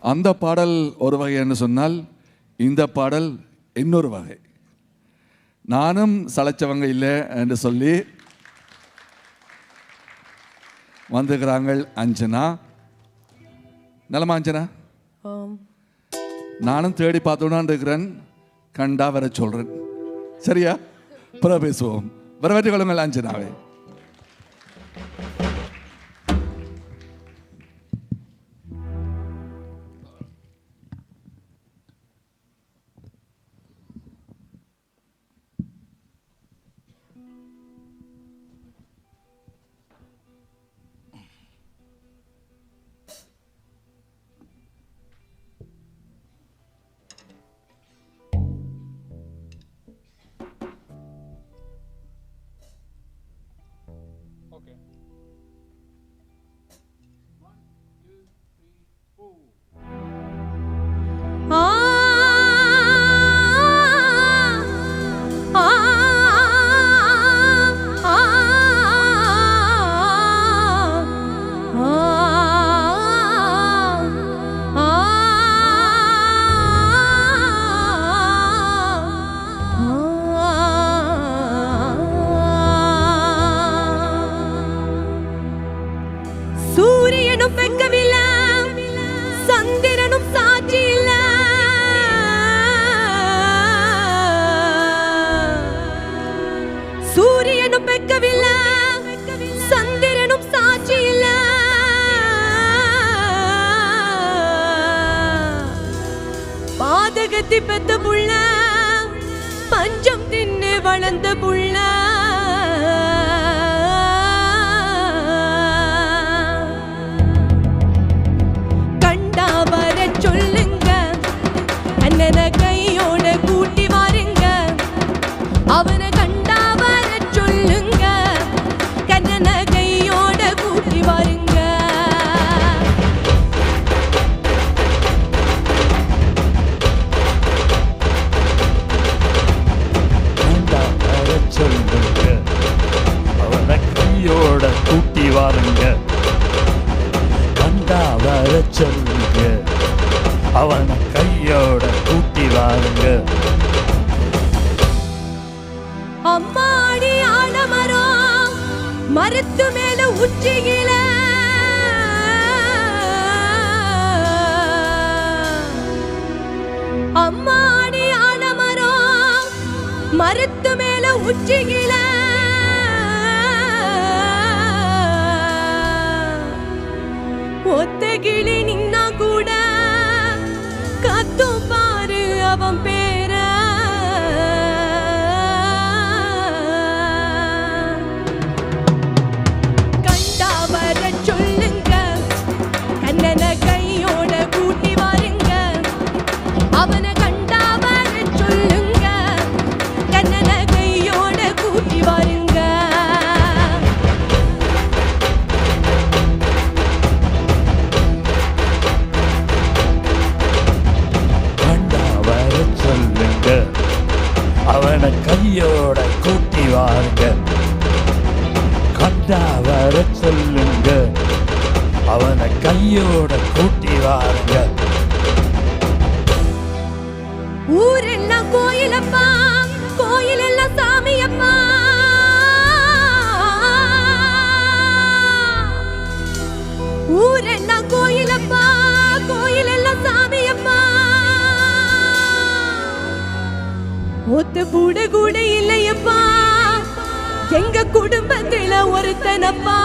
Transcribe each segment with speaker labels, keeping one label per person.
Speaker 1: அந்த பாடல் ஒரு வகை என்று சொன்னால் இந்த பாடல் இன்னொரு வகை. நானும் சளைச்சவங்க இல்லை என்று சொல்லி வந்துக்கிறாங்க அஞ்சனா. நலமா அஞ்சனா? நானும் தேடி பார்த்துடான் இருக்கிறேன். கண்டா வர சொல்றேன். சரியா? பிற பேசுவோம். வரவேற்று கொள்ளுங்கள் அஞ்சனாவே.
Speaker 2: சூரியனும் வெக்கவில்லை சந்திரனும் சாட்சி இல்ல சூரியனும் வெக்கவில்லை சந்திரனும் சாட்சி இல்ல பாதகத்தி பெத்த புள்ள. பஞ்சம் தின்னு வளர்ந்த புள்ள. வர சொல்லுங்க. அவனை கையோட கூட்டி வாருங்க. அம்மாடி ஆலமரம் மரத்து மேல உச்சியில. அம்மாடி ஆலமரம் மரத்து மேல உச்சியில. என கையோட கூட்டி வாருங்க கண்டா வர சொல்லுங்க.
Speaker 3: அவனை கையோட கூட்டி வாருங்க ஊர்
Speaker 2: என்ன கோயிலப்பா. கோயில் எல்லாம் சாமியப்பா. ஊர் என்ன கோயிலப்பா. ஒத்த கூட கூட இல்லையப்பா. எங்க குடும்பத்துல ஒருத்தனப்பா.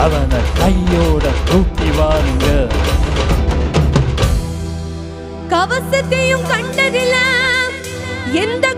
Speaker 2: அவனை கையோட தூக்கி வாருங்க. கவசத்தையும் கண்டதில்ல. எந்த